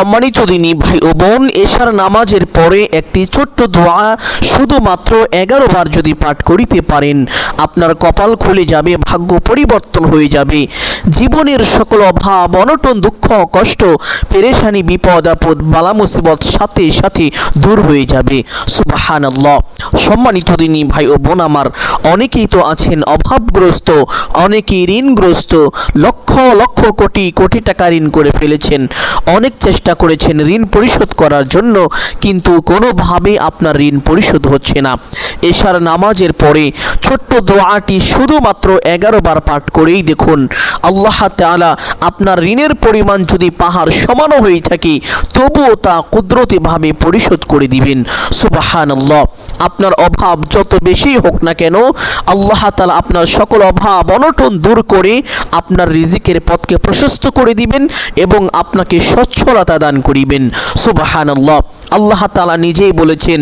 সম্মানিত দিনী ভাই ও বোন, এশার নামাজের পরে একটি ছোট্ট দোয়া শুধুমাত্র এগারো বার যদি পাঠ করিতে পারেন, আপনার কপাল খুলে যাবে, ভাগ্য পরিবর্তন হয়ে যাবে। জীবনের সকল অভাব, অনটন দুঃখ, কষ্ট, পেরেশানি, বিপদ, আপদ, বালা মুসিবত সাথে সাথে দূর হয়ে যাবে। সুবাহান সম্মানিত দিনী ভাই ও বোন আমার, অনেকেই তো আছেন অভাবগ্রস্ত, অনেকেই ঋণগ্রস্ত, লক্ষ লক্ষ কোটি কোটি টাকা ঋণ করে ফেলেছেন। অনেক চেষ্টা করেছেন, ঋণ পরিশোধ করার জন্য, কিন্তু কোনোভাবে আপনার ঋণ পরিশোধ হচ্ছে না। এশার নামাজের পরে ছোট্ট দোয়াটি শুধুমাত্র এগারো বার পাঠ করেই দেখুন। আল্লাহ তালা আপনার ঋণের পরিমাণ যদি পাহাড় সমানও হয়ে থাকে, তবুও তা কুদরতিভাবে পরিশোধ করে দিবেন। সুবাহান আপনার অভাব যত বেশি হোক না কেন, আল্লাহ তালা আপনার সকল অভাব, অনটন দূর করে আপনার রিজিকের পথকে প্রশস্ত করে দিবেন এবং আপনাকে সচ্ছলতা দান করিবেন। সুবাহান আল্লাহ তাআলা নিজেই বলেছেন,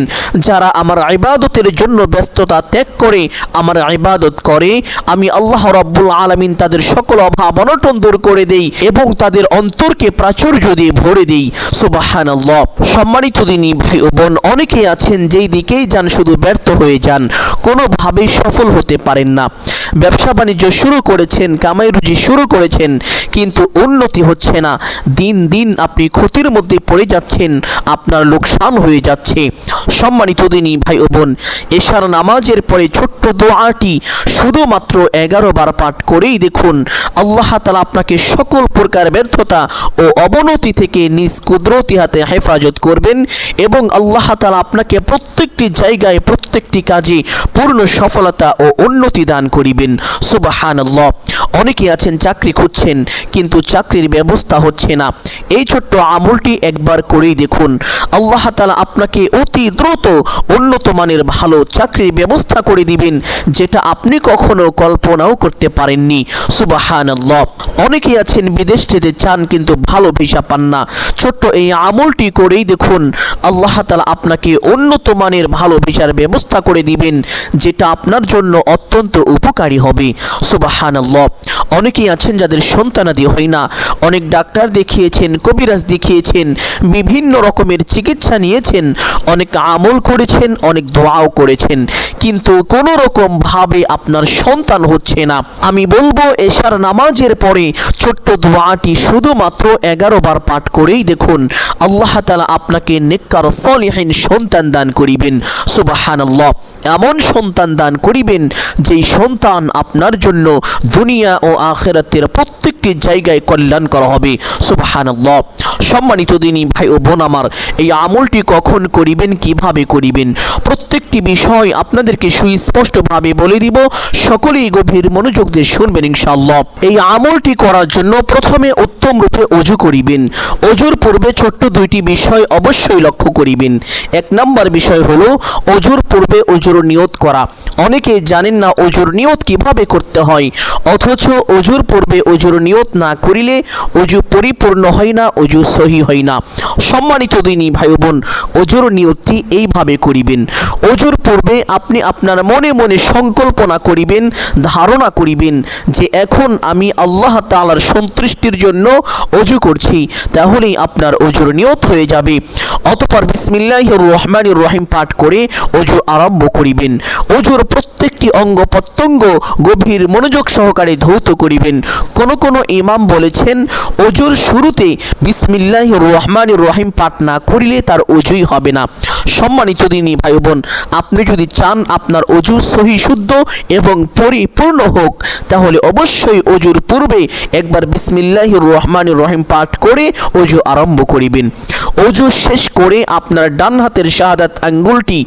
যারা আমার ইবাদতের জন্য ব্যস্ততা ত্যাগ করে, আমার ইবাদত করে, আমি আল্লাহ রব্বুল আলামিন তাদের সকল অভাব অনটন দূর করে দেই এবং তাদের অন্তরকে প্রাচুর্য দিয়ে ভরে দেই। সুবাহান সম্মানিত দিনী ভাই ও বোন, অনেকেই আছেন যেই দিকেই যান, শুধু ব্যর্থ হয়ে যান, কোনোভাবেই সফল হতে পারেন না। ব্যবসা বাণিজ্য শুরু করেছেন, কামাই রুজি শুরু করেছেন, কিন্তু উন্নতি হচ্ছে না। দিন দিন আপনি ক্ষতির মধ্যে পড়ে যাচ্ছেন, আপনার লোকসান হয়ে যাচ্ছে। সম্মানিত দিনী ভাই ও বোন, এশার নামাজের পরে ছোট্ট দোয়াটি শুধুমাত্র এগারো বার পাঠ করেই দেখুন। আল্লাহ তালা আপনাকে সকল প্রকার ব্যর্থতা ও অবনতি থেকে নিজ কুদরতি হাতে হেফাজত করবেন এবং আল্লাহ তালা আপনাকে প্রত্যেকটি জায়গায় প্রত্যেকটি কাজে পূর্ণ সফলতা ও উন্নতি দান করিবেন। সুবাহান অনেকে আছেন চাকরি খুঁজছেন, কিন্তু চাকরির ব্যবস্থা হচ্ছে না। এই ছোট্ট আমলটি একবার করেই দেখুন। আল্লাহ তালা আপনাকে অতি দ্রুত উন্নত মানের ভালো চাকরির ব্যবস্থা করে দিবেন, যেটা আপনি কখনো কল্পনাও করতে পারেননি। সুবাহান অনেকেই আছেন, বিদেশ যেতে চান কিন্তু ভালো ভিসা পান না। ছোট্ট এই আমলটি করেই দেখুন, আল্লাহ তালা আপনাকে উন্নত মানের ভালো ভিসার ব্যবস্থা করে দিবেন, যেটা আপনার জন্য অত্যন্ত উপকারী হবে। সুবাহান অনেকেই আছেন যাদের সন্তানাদি হয় না। অনেক ডাক্তার দেখিয়েছেন, কবিরাজ দেখিয়েছেন, বিভিন্ন রকমের চিকিৎসা নিয়েছেন। অনেক আমল করেছেন, অনেক দোয়াও করেছেন। কিন্তু কোনো রকম ভাবে আপনার সন্তান হচ্ছে না। আমি বলব, এশার নামাজের পরে ছোট্ট দোয়াটি শুধুমাত্র এগারো বার পাঠ করেই দেখুন। আল্লাহ তালা আপনাকে নেককার, সলিহীন সন্তান দান করিবেন। সুবাহান এমন সন্তান দান করিবেন যেই সন্তান আপনার জন্য দুনিয়া ও আখেরাতের প্রত্যেকটি জায়গায় কল্যাণ করা হবে। সুবাহান সম্মানিত দিনী ভাই ও বোন আমার, এই আমলটি কখন করিবেন, কীভাবে করিবেন, প্রত্যেকটি বিষয় আপনাদেরকে সুস্পষ্টভাবে বলে দিব। সকলেই গভীর মনোযোগ দিয়ে শুনবেন ইনশাআল্লাহ। এই আমলটি করার জন্য প্রথমে উত্তম রূপে অজু করিবেন। অজুর পূর্বে ছোট্ট দুইটি বিষয় অবশ্যই লক্ষ্য করিবেন। এক নম্বর বিষয় হলো, অজুর পূর্বে অজুর নিয়ত করা। অনেকে জানেন না অজুর নিয়ত কীভাবে করতে হয়, অথচ অজুর পূর্বে অজুর নিয়ত না করিলে অজু পরিপূর্ণ হয় না, অজু সহি হয় না। সম্মানিত দিনী ভাই বোন অজুর নিয়তটি এইভাবে করিবেন। অজুর পূর্বে আপনি আপনার মনে মনে সংকল্পনা করিবেন, ধারণা করিবেন যে এখন আমি আল্লাহ তাআলার সন্তুষ্টির জন্য অজু করছি, তাহলেই আপনার অজুর নিয়ত হয়ে যাবে। অতপর বিসমিল্লাহ রহমানুর রহিম পাঠ করে অজু আরম্ভ করিবেন। অজুর প্রত্যেকটি অঙ্গ প্রত্যঙ্গ গভীর মনোযোগ সহকারে ধৌত করিবেন। কোন কোন ইমাম বলেছেন অজুর শুরুতে বিসমিল্লাহ রহমান রহিম পাঠ না করিলে তার অজুই হবে না। সম্মানিত দিনী ভাই বোন আপনি যদি চান আপনার অজু সহি শুদ্ধ এবং পরিপূর্ণ হোক, তাহলে অবশ্যই অজুর পূর্বে একবার বিসমিল্লাহ রহমান রহিম পাঠ করে অজু আরম্ভ করিবেন। অজু শেষ করে আপনার ডান হাতের শাহাদাত আঙ্গুলটি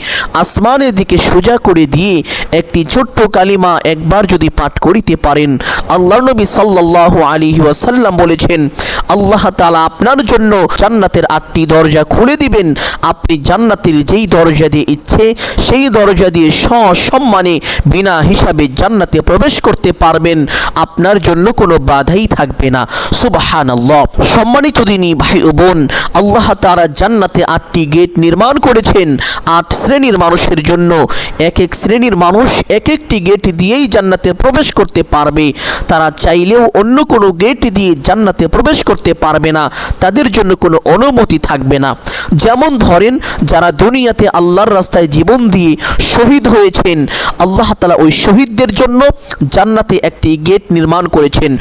আসমানের দিকে সোজা করে দিয়ে একটি ছোট্ট কালিমা একবার যদি পাঠ করিতে পারেন আল্লাহ নবী সাল্লাল্লাহু আলাইহি ওয়াসাল্লাম বলেছেন, আল্লাহ তালা আপনার জন্য জান্নাতের আটটি দরজা খুলে দিবেন। আপনি জান্নাতের যেই দরজা দিয়ে ইচ্ছে, সেই দরজা দিয়ে সসম্মানে বিনা হিসাবে জান্নাতে প্রবেশ করতে পারবেন। আপনার জন্য কোনো বাধাই থাকবে না। সুবহানাল্লাহ। সম্মানিত দিনী ভাই ও বোন, আল্লাহ তাআলা জান্নাতে আটটি গেট নির্মাণ করেছেন। আট শ্রেণির মানুষের জন্য, এক এক শ্রেণির মানুষ এক একটি গেট দিয়েই জান্নাতে প্রবেশ করতে পারবে। তারা চাইলেও অন্য কোনো গেট দিয়ে জান্নাতে প্রবেশ করতে পারবে না। তাদের জন্য কোনো অনুমতি থাকবে না। যেমন ধরেন, যারা দুনিয়াতে আল্লাহর রাস্তায় জীবন দিয়ে শহীদ হয়েছেন, আল্লাহ তালা ওই শহীদদের জন্য জান্নাতে একটি গেট নির্মাণ করেছেন।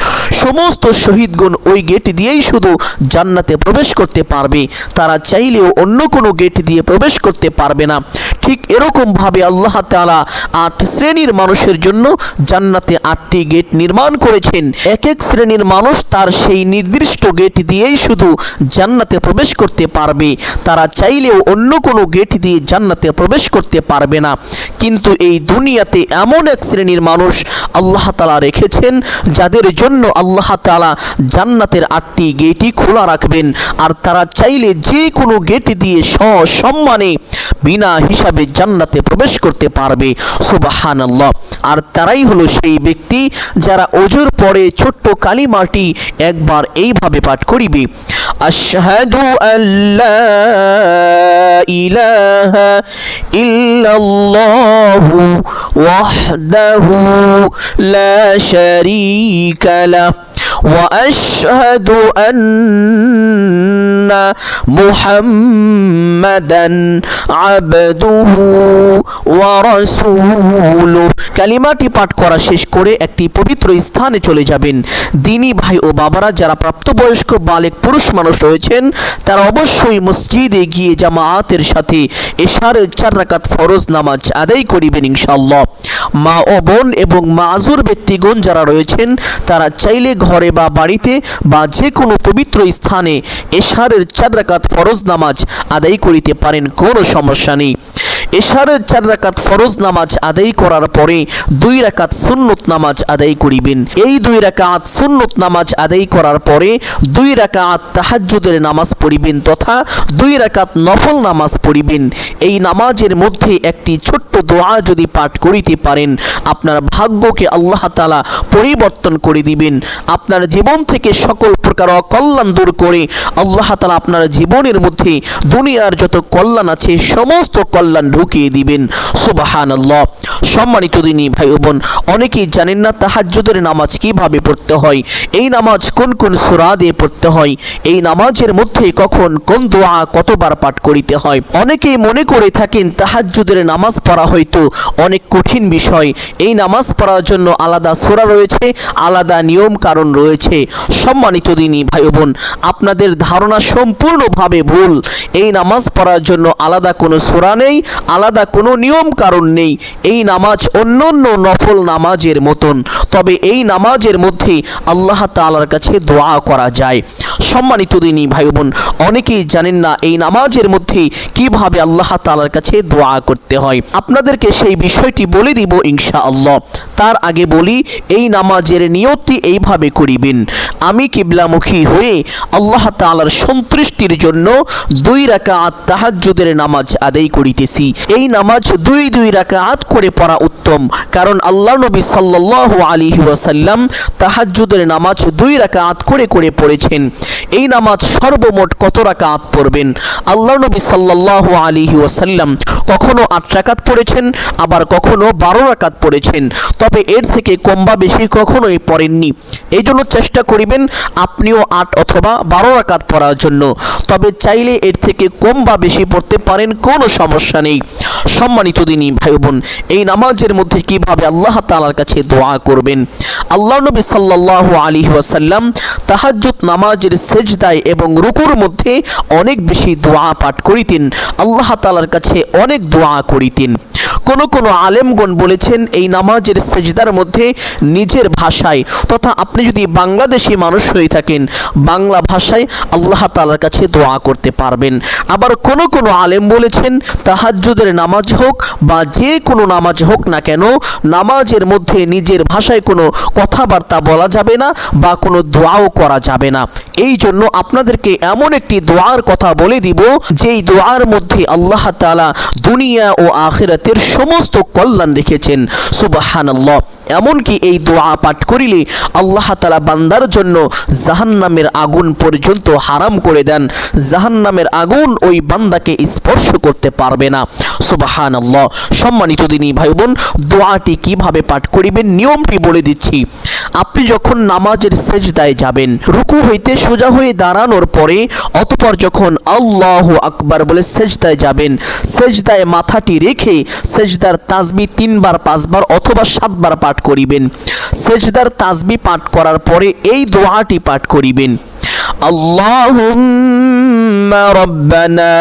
সমস্ত শহীদগণ ওই গেট দিয়েই শুধু জান্নাতে প্রবেশ করতে পারবে। তারা চাইলেও অন্য কোনো গেট দিয়ে প্রবেশ করতে পারবে না। ঠিক এরকমভাবে আল্লাহ তালা আট শ্রেণির মানুষের জন্য জান্নাতে আটটি গেট নির্মাণ করেছেন। এক এক শ্রেণির মানুষ তার সেই নির্দিষ্ট গেট দিয়েই শুধু জান্নাতে প্রবেশ করতে পারবে। তারা চাইলেও অন্য কোনো গেট দিয়ে জান্নাতে প্রবেশ করতে পারবে না। কিন্তু এই দুনিয়াতে এমন এক শ্রেণির মানুষ আল্লাহ তালা রেখেছেন, যাদের জন্য আল্লাহ তালা জান্নাতের আটটি গেটই খোলা রাখবেন। আর তারা চাইলে যে কোনো গেট দিয়ে সসম্মানে বিনা হিসাবে জান্নাতে প্রবেশ করতে পারবে। সুবাহান আর তারাই হলো সেই ব্যক্তি যারা ওজোর পরে ছোট্ট কালিমাটি একবার এইভাবে পাঠ করিবে। আশহাদু আল্লাহ ইলাহা ইল্লাল্লাহু ওয়াহদাহু লা শারীকা লাহ। কালিমাটি পাঠ করা শেষ করে একটি পবিত্র স্থানে চলে যাবেন। দিনী ভাই ও বাবারা যারা প্রাপ্তবয়স্ক বালেক পুরুষ মানুষ রয়েছেন, তারা অবশ্যই মসজিদে গিয়ে জামায়াতের সাথে এশারের চার রাকাত ফরজ নামাজ আদায় করিবেন ইনশাআল্লাহ। মা ও বোন এবং মাজুর ব্যক্তিগণ যারা রয়েছেন, তারা চাইলে ঘরে বা বাড়িতে বা যে কোনো পবিত্র স্থানে এশারের চার রাকাত ফরজ নামাজ আদায় করিতে পারেন কোনো সমস্যা নেই। এশারের চার রাকাত ফরজ নামাজ আদায় করার পরে দুই রাকাত সুন্নত নামাজ আদায় করিবেন। এই দুই রাকাত সুন্নত নামাজ আদায় করার পরে দুই রাকাত তাহাজ্জুদের নামাজ পড়িবেন তথা দুই রাকাত নফল নামাজ পড়িবেন। এই নামাজের মধ্যে একটি ছোট্ট দোয়া যদি পাঠ করিতে পারেন, আপনার ভাগ্যকে আল্লাহ তালা পরিবর্তন করে দিবেন। আপনার জীবন থেকে সকল প্রকার অকল্যাণ দূর করে আল্লাহ তালা আপনার জীবনের মধ্যে দুনিয়ার যত কল্যাণ আছে, সমস্ত কল্যাণ ঢুকিয়ে দিবেন। সুবাহান আল্লাহ সম্মানিত দিনী ভাই বোন, অনেকেই জানেন না তাহাজ্জুদের নামাজ কীভাবে পড়তে হয়, এই নামাজ কোন কোন সুরা দিয়ে পড়তে হয়, এই নামাজের মধ্যে কখন কোন দোয়া কতবার পাঠ করিতে হয়। অনেকেই মনে করে থাকেন তাহাজ্জুদের নামাজ পড়া হয়তো অনেক কঠিন বিষয়, এই নামাজ পড়ার জন্য আলাদা সুরা রয়েছে, আলাদা নিয়ম কারণ রয়েছে। সম্মানিত দিনী ভাই বোন, আপনাদের ধারণা সম্পূর্ণভাবে ভুল, এই নামাজ পড়ার জন্য আলাদা কোনো সুরা নেই আলাদা কোনো নিয়ম কারণ নেই। এই নামাজ অন্য অন্য নফল নামাজের মতন। তবে এই নামাজের মধ্যে আল্লাহ তালার কাছে দোয়া করা যায়। সম্মানিত দিনী ভাই বোন অনেকেই জানেন না এই নামাজের মধ্যে কীভাবে আল্লাহ তালার কাছে দোয়া করতে হয়। আপনাদেরকে সেই বিষয়টি বলে দিব ইনশা আল্লাহ তার আগে বলি, এই নামাজের নিয়তটি এইভাবে করিবেন। আমি কিবলামুখী হয়ে আল্লাহ তালার সন্তুষ্টির জন্য দুই রাকাত তাহাজ্জুদের নামাজ আদায় করিতেছি। এই নামাজ দুই দুই রাকাত করে পড়া উত্তম। কারণ আল্লাহ নবী সাল্লাল্লাহু আলাইহি ওয়াসাল্লাম তাহাজ্জুদের নামাজ দুই রাকাত করে করে পড়েছেন। এই নামাজ সর্বমোট কত রাকাত পড়বেন? আল্লাহ নবী সাল্লাল্লাহু আলাইহি ওয়াসাল্লাম কখনো আট রাকাত পড়েছেন, আবার কখনো বারো রাকাত পড়েছেন। তবে এর থেকে কম বা বেশি কখনোই পড়েননি। এই জন্য চেষ্টা করিবেন আপনিও আট অথবা বারো রাকাত পড়ার জন্য। তবে চাইলে এর থেকে কম বা বেশি পড়তে পারেন, কোনো সমস্যা নেই। সম্মানিত দিনী ভাই বোন এই নামাজের মধ্যে কীভাবে আল্লাহ তালার কাছে দোয়া করবেন? আল্লাহ নবী সাল্লাল্লাহু আলাইহি ওয়াসাল্লাম তাহাজ্জুদ নামাজের সেজদায় এবং রুকুর মধ্যে অনেক বেশি দোয়া পাঠ করিতেন। আল্লাহ তাআলার কাছে অনেক দোয়া করিতেন। কোন কোন আলেমগণ বলেছেন এই নামাজের সেজদার মধ্যে নিজের ভাষায়। তথা আপনি যদি বাংলাদেশি মানুষ হয়ে থাকেন, বাংলা ভাষায় আল্লাহ তাআলার কাছে দোয়া করতে পারবেন। আবার কোন কোন আলেম বলেছেন, তাহাজ্জুদের নামাজ হোক বা যে কোনো নামাজ হোক না কেন, নামাজের মধ্যে নিজের ভাষায় কোনো কথাবার্তা বলা যাবে না বা কোনো দোয়াও করা যাবে না। এই জন্য আপনাদেরকে এমন একটি দোয়ার কথা বলে দিব, যেই দোয়ার মধ্যে আল্লাহ তালা দুনিয়া ও আখিরাতের সমস্ত কল্যাণ রেখেছেন সুবাহানাল্লাহ। এমনকি এই দোয়া পাঠ করিলে আল্লাহ তালা বান্দার জন্য জাহান্নামের আগুন পর্যন্ত হারাম করে দেন। জাহান্নামের আগুন ওই বান্দাকে স্পর্শ করতে পারবে না। সুবাহান আল্লাহ সম্মানিত দিনী ভাই বোন দোয়াটি কীভাবে পাঠ করিবেন নিয়মটি বলে দিচ্ছি। আপনি যখন নামাজের সেজদায় যাবেন, রুকু হইতে সোজা হয়ে দাঁড়ানোর পরে অতপর যখন আল্লাহ আকবার বলে সেজদায় যাবেন, সেজদায় মাথাটি রেখে সেজদার তাজবি তিনবার, পাঁচবার অথবা সাতবার পাঠ করিবেন সেজদার তাজবি পাঠ করার পরে এই দোয়াটি পাঠ করিবেন اللهم ربنا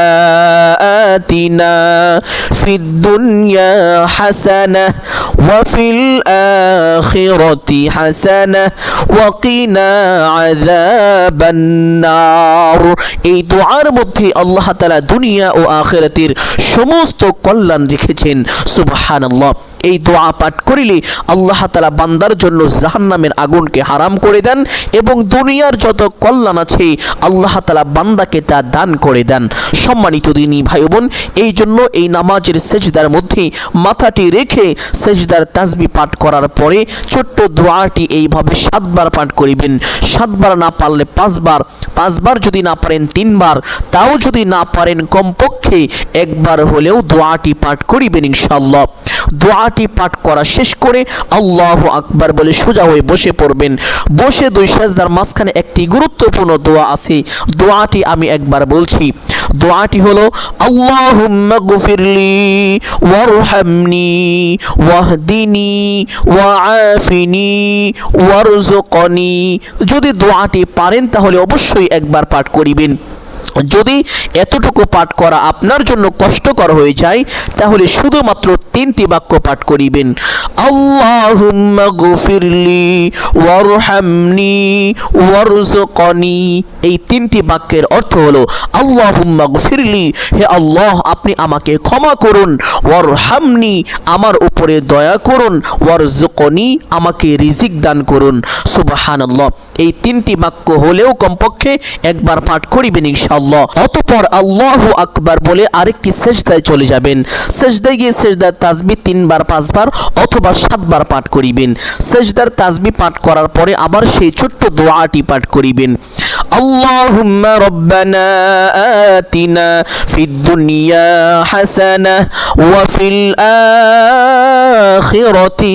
آتنا في الدنيا حسنة وفي الآخرة حسنة وقنا عذاب النار এই দোয়ার মধ্যে আল্লাহ তাআলা দুনিয়া ও আখিরাতের সমস্ত কল্যাণ রেখেছেন সুবহানাল্লাহ এই দোয়া পাঠ করিলে আল্লাহ তালা বান্দার জন্য জাহান্নামের আগুনকে হারাম করে দেন এবং দুনিয়ার যত কল্যাণ আছে, আল্লাহ তালা বান্দাকে তা দান করে দেন। সম্মানিত দিনী ভাই বোন এই জন্য এই নামাজের সেজদার মধ্যে মাথাটি রেখে সেজদার তাজবি পাঠ করার পরে ছোট্ট দোয়াটি এইভাবে সাতবার পাঠ করিবেন। সাতবার না পারলে পাঁচবার পাঁচবার যদি না পারেন তিনবার, তাও যদি না পারেন কমপক্ষে একবার হলেও দোয়াটি পাঠ করিবেন ইনশাল্লাহ দোয়াটি পাঠ করা শেষ করে আল্লাহ আকবার বলে সোজা হয়ে বসে পড়বেন। বসে দুই সাজদার মাঝখানে একটি গুরুত্বপূর্ণ দোয়া আছে। দোয়াটি আমি একবার বলছি। দোয়াটি হলো, আল্লাহুম্মা গফিরলি ওয়ারহামনি ওয়াহদিনি ওয়াআফিনি ওয়ারজুকনি যদি দোয়াটি পারেন তাহলে অবশ্যই একবার পাঠ করিবেন। যদি এতটুকু পাঠ করা আপনার জন্য কষ্টকর হয়ে যায়, তাহলে শুধুমাত্র তিনটি বাক্য পাঠ করিবেন। এই তিনটি বাক্যের অর্থ হলো, আল্লাহুম্মা গফিরলি, হে আল্লাহ, আপনি আমাকে ক্ষমা করুন। ওয়ারহামনি, আমার উপরে দয়া করুন। ওয়ারজুকনি আমাকে রিজিক দান করুন। সুবহানাল্লাহ। এই তিনটি বাক্য হলেও কমপক্ষে একবার পাঠ করিবেন ইনশাআল্লাহ। অতঃপর আল্লাহু আকবার বলে আরেকটি সেজদায় চলে যাবেন। সেজদায় গিয়ে সেজদার তাজবি তিনবার, পাঁচবার অথবা সাতবার পাঠ করিবেন। সেজদার তাজবি পাঠ করার পরে আবার সেই ছোট্ট দোয়াটি পাঠ করিবেন। اللهم ربنا آتنا في الدنيا حسنة وفي الآخرة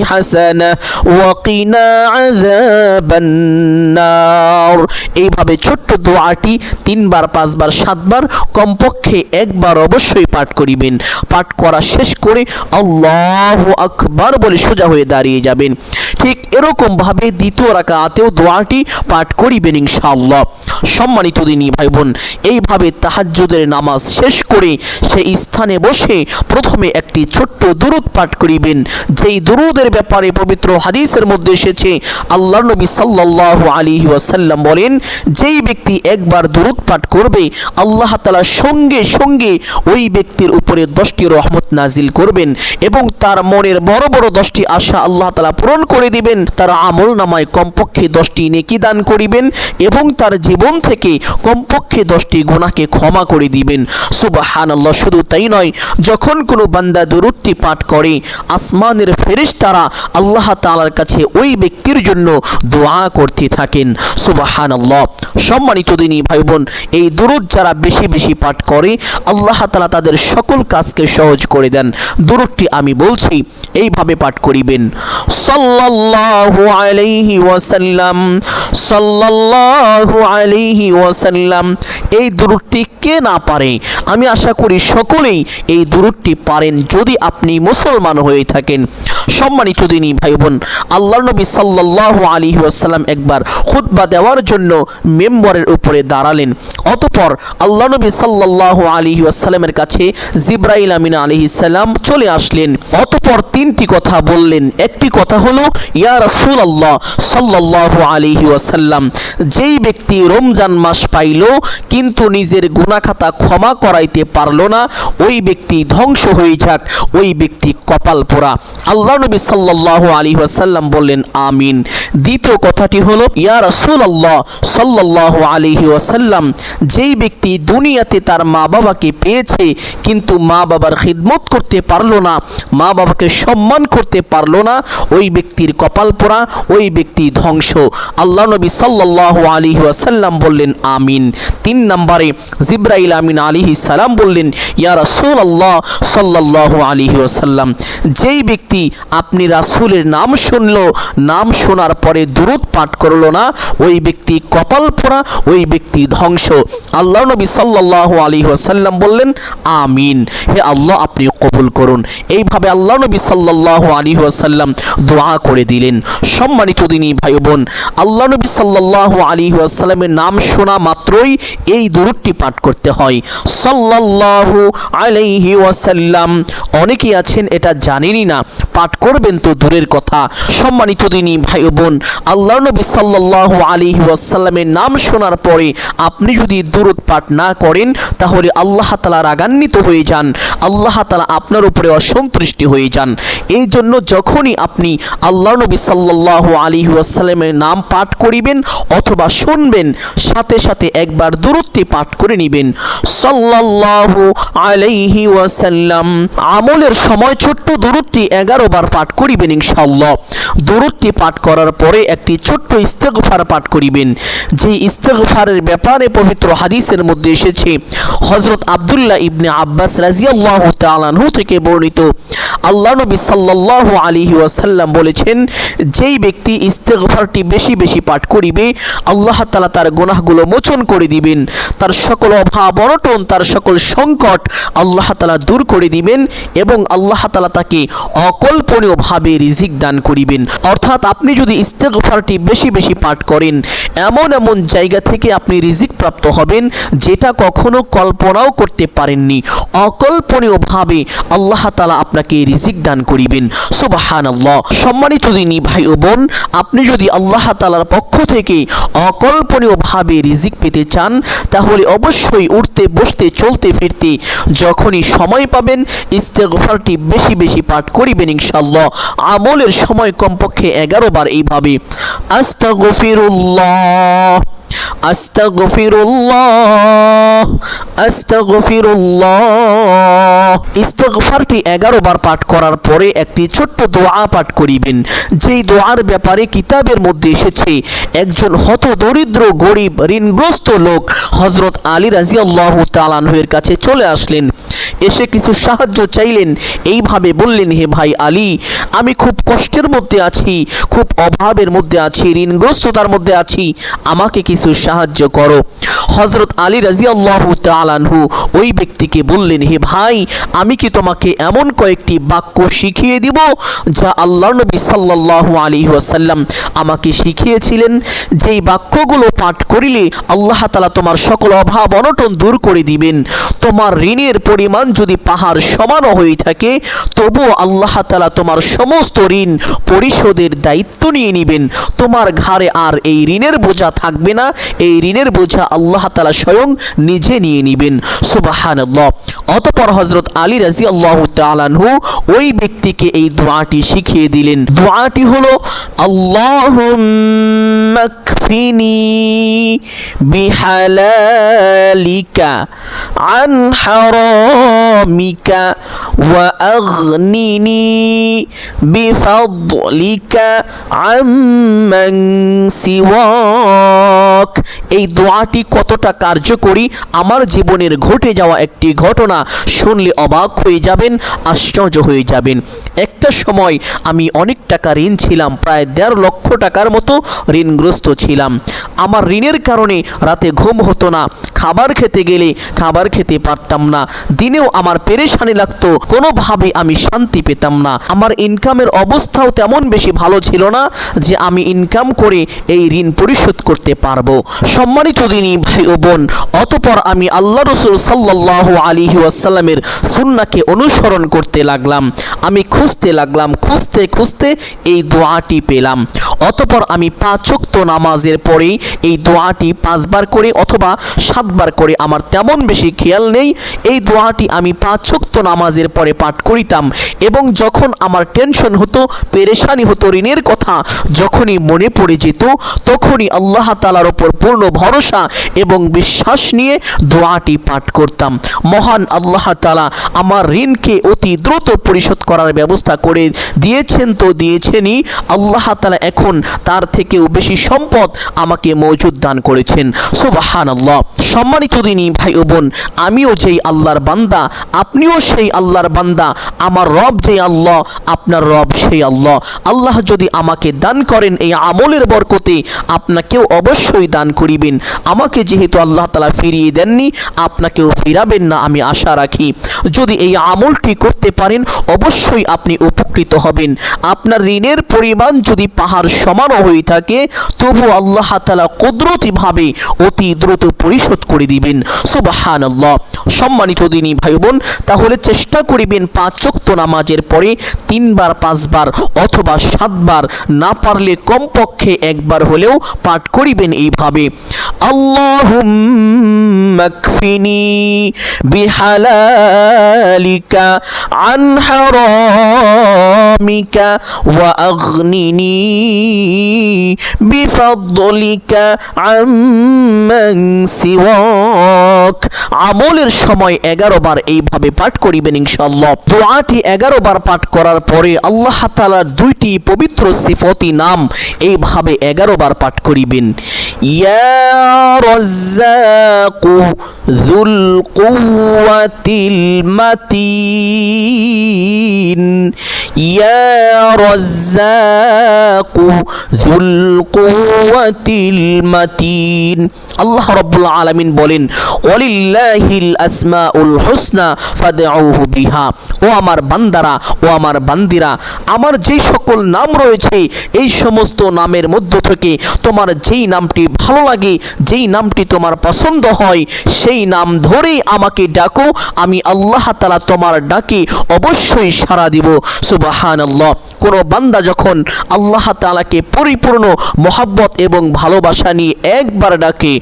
حسنة وقنا عذاب النار এইভাবে ছোট্ট দোয়াটি তিনবার পাঁচবার সাতবার কমপক্ষে একবার অবশ্যই পাঠ করিবেন পাঠ করা শেষ করে আল্লাহ আকবার বলে সোজা হয়ে দাঁড়িয়ে যাবেন ঠিক এরকম ভাবে দ্বিতীয় রাকাতেও দোয়াটি পাঠ করিবেন ইনশাআল্লাহ সম্মানিত দিনী ভাই বোন এইভাবে তাহাজ্জুদের নামাজ শেষ করে সেই স্থানে বসে প্রথমে একটি ছোট্ট দুরুদ পাঠ করিবেন। যেই দুরুদের ব্যাপারে পবিত্র হাদিসের মধ্যে এসেছে আল্লাহ নবী সাল্লাল্লাহু আলাইহি ওয়াসাল্লাম বলেন, যেই ব্যক্তি একবার দুরুদ পাঠ করবে, আল্লাহ তাআলা সঙ্গে সঙ্গে ওই ব্যক্তির উপরে দশটি রহমত নাজিল করবেন এবং তার মনের বড় বড় দশটি আশা আল্লাহ তালা পূরণ করে দিবেন। তার আমল নামায় কমপক্ষে দশটি নেকি দান করিবেন এবং তার জীবন থেকে কমপক্ষে দশটি গুণাকে ক্ষমা করে দিবেন। সুবাহান আল্লাহ শুধু তাই নয়, যখন কোনো বান্দা দুরুদটি পাঠ করে, আসমানের ফেরেশতারা আল্লাহ তাআলার কাছে ওই ব্যক্তির জন্য দোয়া করতে থাকেন। সুবাহান আল্লাহ সম্মানিত দিনী ভাই বোন এই দুরুদ যারা বেশি বেশি পাঠ করে, আল্লাহ তালা তাদের সকল কাজকে সহজ করে দেন। দুরুদটি আমি বলছি, এইভাবে পাঠ করিবেন। সাল্লাল্লাহু আলাইহি ওয়াসাল্লাম, সাল্লাল্লাহু আলাইহি ওয়াসাল্লাম, এই দুরুদটি কে না পারে? আমি আশা করি সকলেই এই দুরুদটি পারেন যদি আপনি মুসলমান হয়ে থাকেন। সম্মানিত দিনী ভাই বোন আল্লাহ নবী সাল্লাল্লাহু আলাইহি ওয়াসাল্লাম একবার খুতবা দেওয়ার জন্য মেম্বরের উপরে দাঁড়ালেন। অতপর আল্লাহ নবী সাল্লাল্লাহু আলাইহি ওয়াসাল্লামের কাছে জিব্রাইল আমিন আলাইহিস সালাম চলে আসলেন। অতপর তিনটি কথা বললেন। একটি কথা হলো, ইয়া রাসূলুল্লাহ সাল্লাল্লাহু আলাইহি ওয়াসাল্লাম, যেই ব্যক্তি রমজান মাস পাইল, কিন্তু নিজের গুনাখাতা ক্ষমা করাইতে পারল না। ওই ব্যক্তি ধ্বংস হয়ে যাক, ওই ব্যক্তি কপাল পোড়া। আল্লাহ নবী সাল্লাল্লাহু আলাইহি ওয়াসাল্লাম বললেন, আমিন। দ্বিতীয় কথাটি হলো, ইয়া রাসূলুল্লাহ সাল্লাল্লাহু আলাইহি ওয়াসাল্লাম, যেই ব্যক্তি দুনিয়াতে তার মা বাবাকে পেয়েছে, কিন্তু মা বাবার খিদমত করতে পারল না মা বাবাকে সম্মান করতে পারল না, ওই ব্যক্তির কপাল পোড়া, ওই ব্যক্তি ধ্বংস। আল্লাহ নবী সাল্লাল্লাহু আলাইহি ওয়াসাল্লাম বললেন, আমিন। তিন নম্বরে জিব্রাইল আমিন আলিহি সালাম বললেন, ইয়া রাসূল আল্লাহ সাল্লাল্লাহু আলাইহি ওয়াসাল্লাম, যেই ব্যক্তি আপনি রাসূলের নাম শুনলো, নাম শোনার পরে দুরুদ পাঠ করল না, ওই ব্যক্তি কপাল পোড়া, ওই ব্যক্তি ধ্বংস। আল্লাহ নবী সাল্লাল্লাহু আলাইহি ওয়াসাল্লাম বললেন, আমিন। হে আল্লাহ, আপনি কবুল করুন। এইভাবে আল্লাহ নবী সাল্লাল্লাহু আলাইহি ওয়াসাল্লাম দোয়া করে দিলেন। সম্মানিত দিনী ভাই বোন, আল্লাহ নবী সাল্লাল্লাহু আলাইহি ওয়াসাল্লামের নাম শোনা মাত্রই এই দুরুদটি পাঠ করতে হয়। সাল্লাল্লাহু আলাইহি ওয়াসাল্লাম। অনেকেই আছেন, এটা জানেনই না। পাঠ করবেন তো দূরের কথা। সম্মানিত দিনী ভাই বোন আল্লাহ নবী সাল্লাল্লাহু আলাইহি ওয়াসাল্লামের নাম শোনার পরে আপনি যদি দুরুদ পাঠ না করেন, তাহলে আল্লাহ তাআলা রাগান্বিত হয়ে যান। আল্লাহ তাআলা আপনার উপরে অসন্তুষ্টি হয়ে যান। এই জন্য যখনই আপনি আল্লাহ নবী সাল্লাল্লাহু আলাইহি ওয়াসাল্লামের নাম পাঠ করিবেন অথবা শুনবেন সাথে সাথে একবার দূরত্বে পাঠ করে নেবেন। সাল্লাল্লাহু আলাইহি ওয়াসাল্লাম আমলের সময় ছোট্ট দূরত্বে এগারো বার পাঠ করিবেন ইনশাআল্লাহ। দূরত্বে পাঠ করার পরে একটি ছোট্ট ইস্তেগফার পাঠ করিবেন। যে ইস্তেগফারের ব্যাপারে পবিত্র হাদিসের মধ্যে এসেছে হজরত আব্দুল্লাহ ইবনে আব্বাস রাজিয়াল্লাহু তাআলাহু থেকে বর্ণিত আল্লাহ নবী সাল্লাল্লাহু আলাইহি ওয়াসাল্লাম বলেছেন, যেই ব্যক্তি ইস্তেগফারটি বেশি বেশি পাঠ করিবে, আল্লাহ তালা তার গুনাহগুলো মোচন করে দিবেন, তার সকল অভাব অনটন, তার সকল সংকট আল্লাহ তাআলা দূর করে দিবেন এবং আল্লাহ তালা তাকে অকল্পনীয়ভাবে রিজিক দান করিবেন। অর্থাৎ আপনি যদি ইস্তেগফারটি বেশি বেশি পাঠ করেন, এমন এমন জায়গা থেকে আপনি রিজিক প্রাপ্ত হবেন যেটা কখনো কল্পনাও করতে পারেননি। অকল্পনীয়ভাবে আল্লাহ তালা আপনাকে রিজিক দান করিবেন। সুবাহান আল্লাহ সম্মানিত দিনী ভাই ও বোন, আপনি যদি আল্লাহ তাআলার পক্ষ থেকে অকল্পনীয়ভাবে রিজিক পেতে চান, তাহলে অবশ্যই উঠতে, বসতে, চলতে, ফিরতে যখনই সময় পাবেন, ইস্তেগফারটি বেশি বেশি পাঠ করিবেন ইনশাআল্লাহ। আমলের সময় কমপক্ষে এগারো বার এইভাবে। আস্তাগফিরুল্লাহ। আস্তাগফিরুল্লাহ এগারো বার পাঠ করার পরে একটি ছোট্ট দোয়া পাঠ করিবেন। যেই দোয়ার ব্যাপারে কিতাবের মধ্যে এসেছে, একজন হত দরিদ্র গরিব, ঋণগ্রস্ত লোক হজরত আলী রাজিয়াল্লাহু তালানহের কাছে চলে আসলেন। এসে কিছু সাহায্য চাইলেন। এইভাবে বললেন, হে ভাই আলী, আমি খুব কষ্টের মধ্যে আছি, খুব অভাবের মধ্যে আছি, ঋণগ্রস্ততার মধ্যে আছি। আমাকে কিছু সাহায্য করো। হজরত আলী রাজিয়াল্লাহু তালানহু ওই ব্যক্তিকে বললেন, হে ভাই, আমি কি তোমাকে এমন কয়েকটি বাক্য শিখিয়ে দিব যা আল্লাহ নবী সাল্লাল্লাহু আলাইহি ওয়াসাল্লাম আমাকে শিখিয়েছিলেন? যেই বাক্যগুলো পাঠ করিলে আল্লাহ তালা তোমার সকল অভাব অনটন দূর করে দিবেন। তোমার ঋণের পরিমাণ যদি পাহাড় সমানও হয়ে থাকে, তবুও আল্লাহ তালা তোমার সমস্ত ঋণ পরিশোধের দায়িত্ব নিয়ে নেবেন। তোমার ঘাড়ে আর এই ঋণের বোঝা থাকবে না। এই ঋণের বোঝা আল্লাহ তাআলা স্বয়ং নিজে নিয়ে নেবেন সুবহানাল্লাহ অতপর হজরত আলী রাজি আল্লাহ তালানহু ওই ব্যক্তিকে এই দোয়াটি শিখিয়ে দিলেন দোয়াটি হলো আল্লাহ বিহালালিকা عن حرامك وأغنني بفضلك عمن سواك এই দোয়াটি কতটা কার্যকরী? আমার জীবনের ঘটে যাওয়া একটি ঘটনা শুনলে অবাক হয়ে যাবেন, আশ্চর্য হয়ে যাবেন। একটা সময় আমি অনেক টাকা ঋণ ছিলাম, প্রায় দেড় লক্ষ টাকার মতো ঋণগ্রস্ত ছিলাম। আমার ঋণের কারণে রাতে ঘুম হতো না, খাবার খেতে গেলে খাবার খেতে পারতাম না। দিনেও আমার পেরেশানি লাগতো, কোনোভাবে আমি শান্তি পেতাম না। আমার ইনকামের অবস্থাও তেমন বেশি ভালো ছিল না যে আমি ইনকাম করে এই ঋণ পরিশোধ করতে পারব। সম্মানিত দিনই ভাই ও বোন, অতপর আমি আল্লাহ রসুল সাল্লাহ আলিহি ওয়াসাল্লামের সুন্নাকে অনুসরণ করতে লাগলাম। আমি খুঁজতে লাগলাম, খুঁজতে খুঁজতে এই দোয়াটি পেলাম। অতপর আমি পাঁচক্ত নামাজের পরেই এই দোয়াটি পাঁচবার করে অথবা সাতবার করে আমার তেমন বেশি খেয়াল নেই, এই দোয়াটি আমি পাঁচক্ত নামাজের পরে পাঠ করিতাম এবং যখন আমার টেনশন হতো, পেরেশানি হতো ঋণের কথা যখনই মনে পড়ে যেত, তখনই আল্লাহ তালার ওপর পূর্ণ ভরসা এবং বিশ্বাস নিয়ে দোয়াটি পাঠ করতাম। মহান আল্লাহ তালা আমার ঋণকে অতি দ্রুত পরিশোধ করার ব্যবস্থা করে দিয়েছেন তো দিয়েছেনই। আল্লাহ তালা এখন তার থেকেও বেশি সম্পদ আমাকে মজুদ দান করেছেন। সুবাহান আল্লাহ সম্মানিত দিনী ভাই ও বোন, আমিও যেই আল্লাহর বান্দা, আপনিও সেই আল্লাহর বান্দা, আমার রব যেই আল্লাহ, আপনার রব সেই আল্লাহ। আল্লাহ যদি আমাকে দান করেন এই আমলের বরকতে, আপনাকেও অবশ্যই দান করিবেন। আমাকে যেহেতু আল্লাহ তালা ফিরিয়ে দেননি, আপনাকেও ফিরাবেন না আমি আশা রাখি। যদি এই আমলটি করতে পারেন, অবশ্যই আপনি উপকৃত হবেন। আপনার ঋণের পরিমাণ যদি পাহাড় সমানও হয়ে থাকে তবু আল্লাহ তালা কুদরতিভাবে অতি দ্রুত পরিশোধ করে দিবেন। সুবাহান আল্লাহ সম্মানিত দিনী ভাই বোন তাহলে চেষ্টা করিবেন পাঁচ চক্ত নামাজের পরে তিনবার, পাঁচবার অথবা সাতবার না পারলে কমপক্ষে একবার হলেও পাঠ করিবেন এইভাবে আল্লাহুম্মা কফিনি বিহালালিকা আন হারামিকা ওয়া আগনিনি বিফাদলিকা আম্মান সিওয়াক। আমলের সময় এগারো বার এইভাবে পাঠ করিবেন ইনশাল্লাহ দোয়াটি এগারো বার পাঠ করার পরে আল্লাহ তালার দুইটি পবিত্র সিফতি নাম এইভাবে এগারো বার পাঠ করিবেন। ইয়া রজ্জাকু যুল কুওয়াতিল মাতিন। ইয়া রজ্জাকু যুল কুওয়াতিল মাতিন। আল্লাহ রাব্বুল আলামিন বলেন, ওয়ালিল্লাহিল আসমাউল হুসনা ফাদউহু বিহা। ও আমার বান্দারা, ও আমার বান্দিরা, আমার যেই সকল নাম রয়েছে, এই সমস্ত নামের মধ্য থেকে তোমার যেই নামটি ভালো লাগে, যেই নামটি তোমার পছন্দ হয়, সেই নাম ধরেই আমাকে ডাকো, আমি আল্লাহ তালা তোমার ডাকে অবশ্যই সাড়া দিব। সুবাহান আল্লাহ কোনো বান্দা যখন আল্লাহ তালাকে পরিপূর্ণ মোহাব্বত এবং ভালোবাসা নিয়ে একবার ডাকে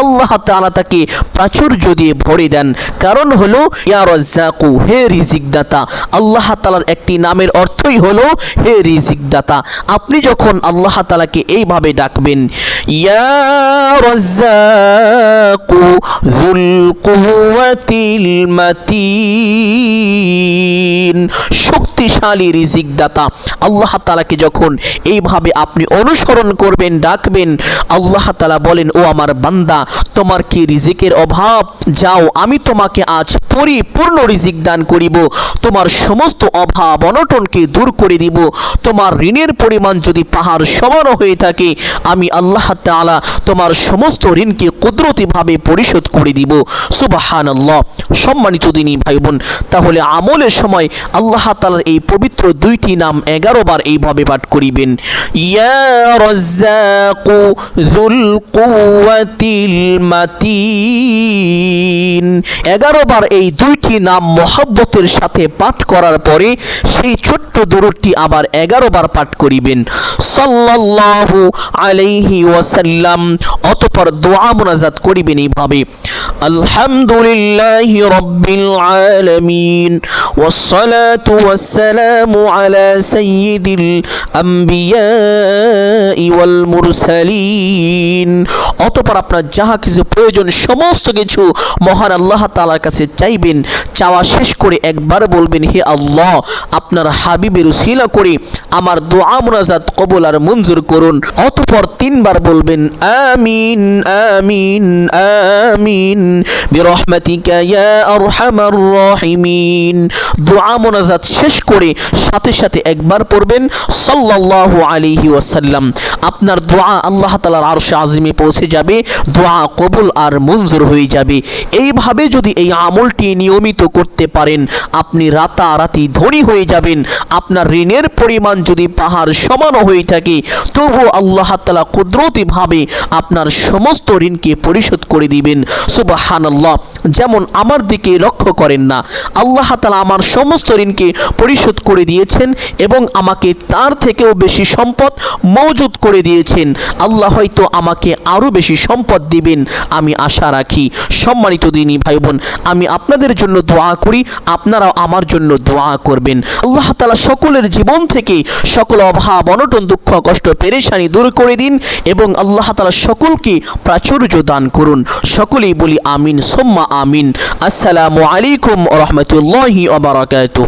আল্লাহ তাআলা তাকে প্রাচুর্য দিয়ে ভরে দেন। কারণ হলো, ইয়া রাজ্জাকু হে রিজিকদাতা, আল্লাহ তালার একটি নামের অর্থই হলো হে রিজিকদাতা। আপনি যখন আল্লাহ তালাকে এইভাবে ডাকবেন ইয়া রাজ্জাকু যুল কুওয়াতিল মাতিন। শক্তিশালী রিজিক দাতা আল্লাহ তালাকে যখন এইভাবে আপনি অনুসরণ করবেন, ডাকবেন, আল্লাহ তালা বলেন, ও আমার বান্দা, তোমার কি রিজিকের অভাব? যাও, আমি তোমাকে আজ পরিপূর্ণ রিজিক দান করিব। তোমার সমস্ত অভাব অনটনকে দূর করে দিব। তোমার ঋণের পরিমাণ যদি পাহাড় সমান হয়ে থাকে, আমি আল্লাহ তাআলা, তোমার সমস্ত ঋণকে কুদরতিভাবে পরিশোধ করে দিব। সুবাহান আল্লাহ সম্মানিত দিনী ভাই বোন তাহলে আমলের সময় আল্লাহ তাআলার এই পবিত্র দুইটি নাম এগারো বার এইভাবে পাঠ করিবেন। ইয়া রাজ্জাকু যুল কুওয়াতিল মাতিন। এগারো বার এই দুইটি নাম মহাব্বতের সাথে পাঠ করার পরে সেই ছোট্ট দরুদটি আবার এগারো বার পাঠ করিবেন। সাল্লাল্লাহু আলাইহি ওয়াসাল্লাম অতপর দোয়া মোনাজাত করিবেন এইভাবে। আলহামদুলিল্লাহি রাব্বিল আলামিন والصلاة والسلام على سيد الأنبياء والمرسلين অতপর আপনার যাহা কিছু প্রয়োজন সমস্ত কিছু মহান আল্লাহ তাআলার কাছে চাইবেন চাওয়া শেষ করে একবার বলবেন হে আল্লাহ আপনার হাবিবের উসিলা করে আমার দোয়া মুনাজাত কবুল আর মঞ্জুর করুন অতপর তিনবার বলবেন আমিন আমিন আমিন বিরহমাতিকা ইয়া আরহামার রাহিমিন। দোয়া মোনাজাত শেষ করে সাথে সাথে একবার পড়বেন। সাল্লাল্লাহু আলাইহি ওয়াসাল্লাম। আপনার দোয়া আল্লাহ তাআলার আরশে পৌঁছে যাবে। দোয়া কবুল আর মঞ্জুর হয়ে যাবে। এইভাবে যদি এই আমলটি নিয়মিত করতে পারেন, আপনি রাতারাতি ধনী হয়ে যাবেন। আপনার ঋণের পরিমাণ যদি পাহাড় সমানও হয়ে থাকে তবু আল্লাহ তাআলা কুদরতিভাবে আপনার সমস্ত ঋণকে পরিশোধ করে দিবেন। সুবাহানাল্লাহ, যেমন আমার দিকে লক্ষ্য করেন না। আল্লাহ তালা আমার সমস্ত ঋণকে পরিশোধ করে দিয়েছেন এবং আমাকে তার থেকেও বেশি সম্পদ মজুদ করে দিয়েছেন। আল্লাহ হয়তো আমাকে আরও বেশি সম্পদ দিবেন, আমি আশা রাখি। সম্মানিত দিনী ভাই বোন আমি আপনাদের জন্য দোয়া করি, আপনারাও আমার জন্য দোয়া করবেন। আল্লাহ তালা সকলের জীবন থেকে সকল অভাব, অনটন, দুঃখ, কষ্ট, পেরেশানি দূর করে দিন এবং আল্লাহ তালা সকলকে প্রাচুর্য দান করুন। সকলেই বলি আমিন সোম্মা আমিন। আসসালামু আলাইকুম রহমতুল্লাহি ওবরাকাতুহ